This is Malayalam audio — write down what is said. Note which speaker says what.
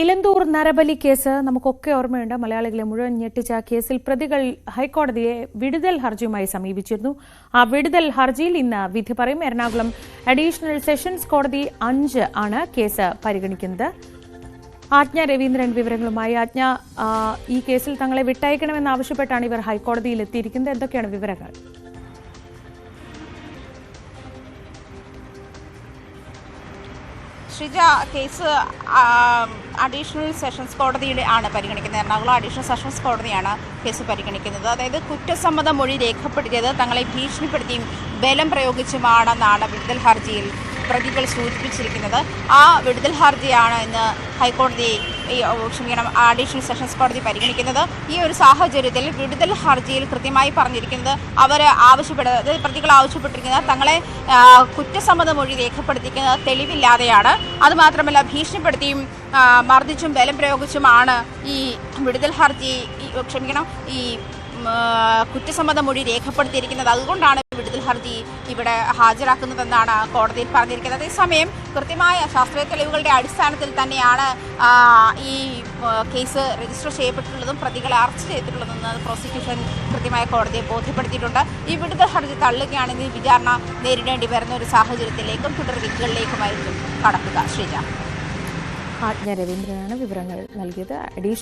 Speaker 1: ഇലന്തൂർ നരബലി കേസ് നമുക്കൊക്കെ ഓർമ്മയുണ്ട്. മലയാളികളെ മുഴുവൻ ഞെട്ടിച്ച കേസിൽ പ്രതികൾ ഹൈക്കോടതിയെ വിടുതൽ ഹർജിയുമായി സമീപിച്ചിരുന്നു. ആ വിടുതൽ ഹർജിയിൽ ഇന്ന് വിധി പറയും. എറണാകുളം അഡീഷണൽ സെഷൻസ് കോടതി അഞ്ച് ആണ് കേസ് പരിഗണിക്കുന്നത്. ആജ്ഞ രവീന്ദ്രൻ വിവരങ്ങളുമായി. ആജ്ഞ ഈ കേസിൽ തങ്ങളെ വിട്ടയക്കണമെന്നാവശ്യപ്പെട്ടാണ് ഇവർ ഹൈക്കോടതിയിൽ എത്തിയിരിക്കുന്നത്. എന്തൊക്കെയാണ് വിവരങ്ങൾ?
Speaker 2: ഷിജ കേസ് അഡീഷണൽ സെഷൻസ് കോടതിയുടെ ആണ് പരിഗണിക്കുന്നത്. എറണാകുളം അഡീഷണൽ സെഷൻസ് കോടതിയാണ് കേസ് പരിഗണിക്കുന്നത്. അതായത് കുറ്റസമ്മത മൊഴി രേഖപ്പെടുത്തിയത് തങ്ങളെ ഭീഷണിപ്പെടുത്തിയും ബലം പ്രയോഗിച്ചുമാണെന്നാണ് വിടുതൽ ഹർജിയിൽ പ്രതികൾ സൂചിപ്പിച്ചിരിക്കുന്നത് ആ വിടുതൽ ഹർജിയാണ് ഇന്ന് ഹൈക്കോടതി ക്ഷമിക്കണം അഡീഷണൽ സെഷൻസ് കോടതി പരിഗണിക്കുന്നത്. ഈ ഒരു സാഹചര്യത്തിൽ വിടുതൽ ഹർജിയിൽ കൃത്യമായി പറഞ്ഞിരിക്കുന്നത് അവർ ആവശ്യപ്പെടുന്നത് പ്രതികൾ ആവശ്യപ്പെട്ടിരിക്കുന്നത് തങ്ങളെ കുറ്റസമ്മത മൊഴി രേഖപ്പെടുത്തിക്കുന്നത് തെളിവില്ലാതെയാണ്. അതുമാത്രമല്ല ഭീഷണിപ്പെടുത്തിയും മർദ്ദിച്ചും ബലം പ്രയോഗിച്ചുമാണ് ഈ വിടുതൽ ഹർജി ക്ഷമിക്കണം ഈ കുറ്റസമ്മത മൊഴി രേഖപ്പെടുത്തിയിരിക്കുന്നത്. അതുകൊണ്ടാണ് വിടുതൽ ഹർജി ഇവിടെ ഹാജരാക്കുന്നതെന്നാണ് കോടതിയിൽ പറഞ്ഞിരിക്കുന്നത്. അതേസമയം കൃത്യമായ ശാസ്ത്രീയ തെളിവുകളുടെ അടിസ്ഥാനത്തിൽ തന്നെയാണ് ഈ കേസ് രജിസ്റ്റർ ചെയ്യപ്പെട്ടിട്ടുള്ളതും പ്രതികളെ അറസ്റ്റ് ചെയ്തിട്ടുള്ളതെന്ന് പ്രോസിക്യൂഷൻ കൃത്യമായ കോടതിയെ ബോധ്യപ്പെടുത്തിയിട്ടുണ്ട്. ഈ വിടുതൽ ഹർജി തള്ളുകയാണെങ്കിൽ വിചാരണ നേരിടേണ്ടി വരുന്ന ഒരു സാഹചര്യത്തിലേക്കും തുടർ വിധികളിലേക്കുമായിരിക്കും കടക്കുക. ശ്രീജ.
Speaker 1: ആജ്ഞ രവീന്ദ്രനാണ് വിവരങ്ങൾ നൽകിയത്. അഡീഷണൽ